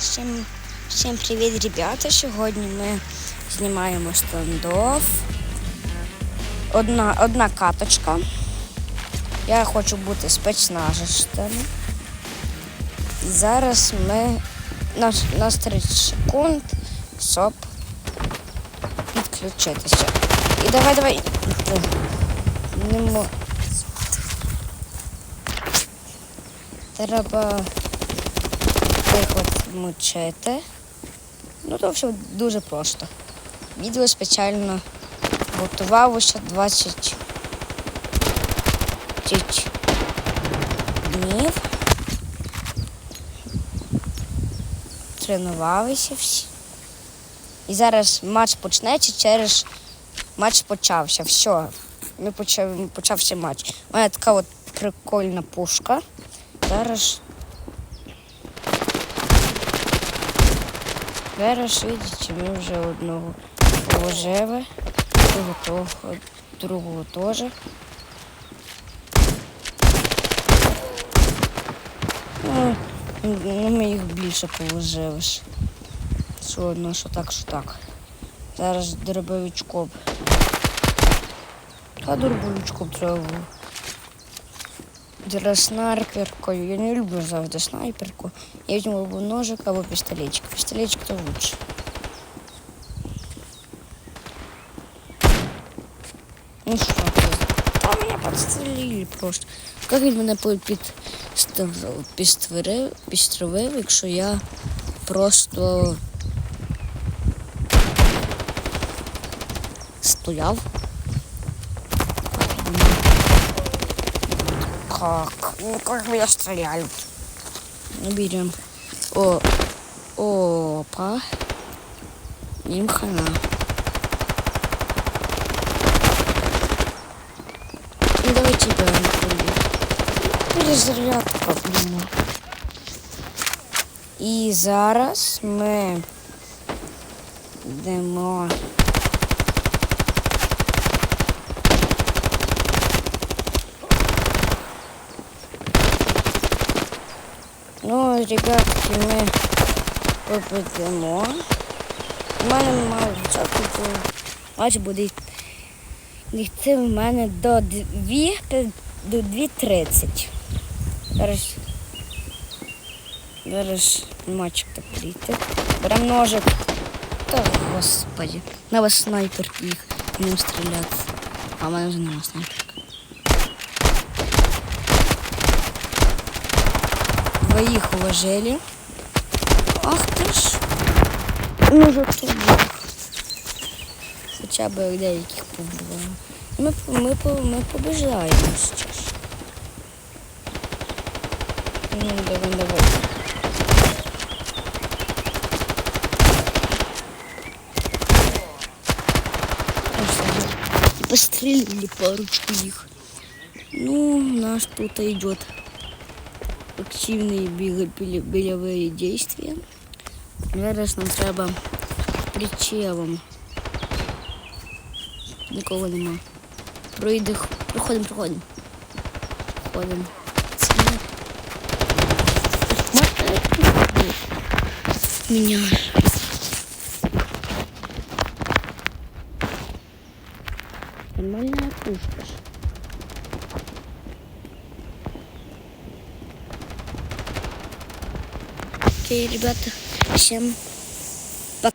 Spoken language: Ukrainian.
Всім, всім привіт, ребята. Сьогодні ми знімаємо стендов. Одна, одна каточка. Я хочу бути спецназистом. Зараз ми на, на 30 секунд щоб підключитися. І давай, давай. Треба мучити. Ну, то все дуже просто. Відео спеціально готувалося 20 днів. Тренувалися всі. І зараз матч почнеться через матч почався. Все. Ми почав, почався матч. У мене така от прикольна пушка. Зараз Зараз, видите, ми вже одного положили, того, другого теж. Ну, ну, ми їх більше положили. Що одно, що так, що так. Зараз дробовичком. А дробовичком треба. Зараз снайперкою. Я не люблю завжди снайперку. Я візьму або ножик, або пістолетик. Пістолетик то лучше. Ну що? Та мене підстрелили просто. Як він мене під, підстав- якщо я просто стояв? Как? Ну как меня стреляют? Ну, берем. О, опа. Им хана. Ну давай тебя. Перезарядка, блин. І зараз ми йдемо. Ну, ребятки, ми попадемо. У мене мало часу, то матч буде йти- в мене до 2, до 2.30. Зараз, зараз матчик так прийти. Беремо ножик. Та господи. Вас снайпер їх ним стріляти. А в мене вже нема снайперка. Двоих уложили. Ах ты ж. Ну зато Бог. Хоча б деяких побували. Ми, ми, ми побіжаємо зараз. Ну, давай, давай. Пострелили парочку их. Ну, у нас тут идет активные біля- біляві действия. Зараз нам треба причелом. Нікого нема. Пройди, проходимо, проходимо. Проходимо. Меня. Нормальная пушка. Окей, ребята, всем